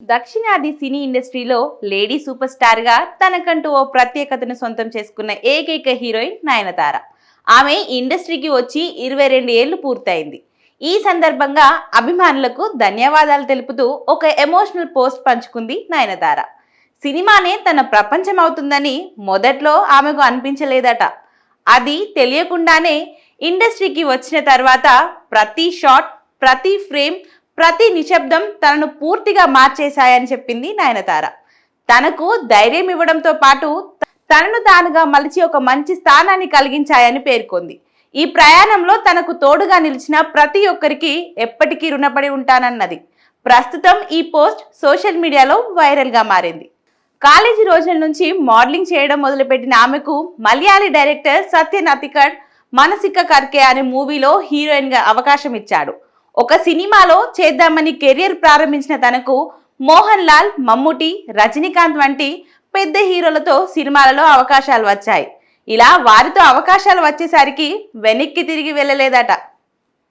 దక్షిణాది సినీ ఇండస్ట్రీలో lady super స్టార్గా తనకంటూ ఓ ప్రత్యేకతను సొంతం చేసుకున్న ఏకైక హీరోయిన్ నయనతార. ఆమె ఇండస్ట్రీకి వచ్చి ఇరవై రెండు ఏళ్ళు పూర్తయింది. ఈ సందర్భంగా అభిమానులకు ధన్యవాదాలు తెలుపుతూ ఒక ఎమోషనల్ పోస్ట్ పంచుకుంది నయనతార. సినిమానే తన ప్రపంచం అవుతుందని మొదట్లో ఆమెకు అనిపించలేదట. అది తెలియకుండానే ఇండస్ట్రీకి వచ్చిన తర్వాత ప్రతి షాట్ ప్రతి ఫ్రేమ్ ప్రతి నిశ్శబ్దం తనను పూర్తిగా మార్చేశాయని చెప్పింది నయనతార. తనకు ధైర్యం ఇవ్వడంతో పాటు తనను తానుగా మలిచి ఒక మంచి స్థానాన్ని కలిగించాయని పేర్కొంది. ఈ ప్రయాణంలో తనకు తోడుగా నిలిచిన ప్రతి ఒక్కరికి ఎప్పటికీ రుణపడి ఉంటానన్నది. ప్రస్తుతం ఈ పోస్ట్ సోషల్ మీడియాలో వైరల్గా మారింది. కాలేజీ రోజుల నుంచి మోడలింగ్ చేయడం మొదలుపెట్టిన ఆమెకు మలయాళీ డైరెక్టర్ సత్యన్ అతికడ్ మనసిక కర్కే అనే మూవీలో హీరోయిన్గా అవకాశం ఇచ్చాడు. ఒక సినిమాలో చేద్దామని కెరియర్ ప్రారంభించిన తనకు మోహన్ లాల్ మమ్ముటి రజనీకాంత్ వంటి పెద్ద హీరోలతో సినిమాలలో అవకాశాలు వచ్చాయి. ఇలా వారితో అవకాశాలు వచ్చేసరికి వెనక్కి తిరిగి వెళ్ళలేదట.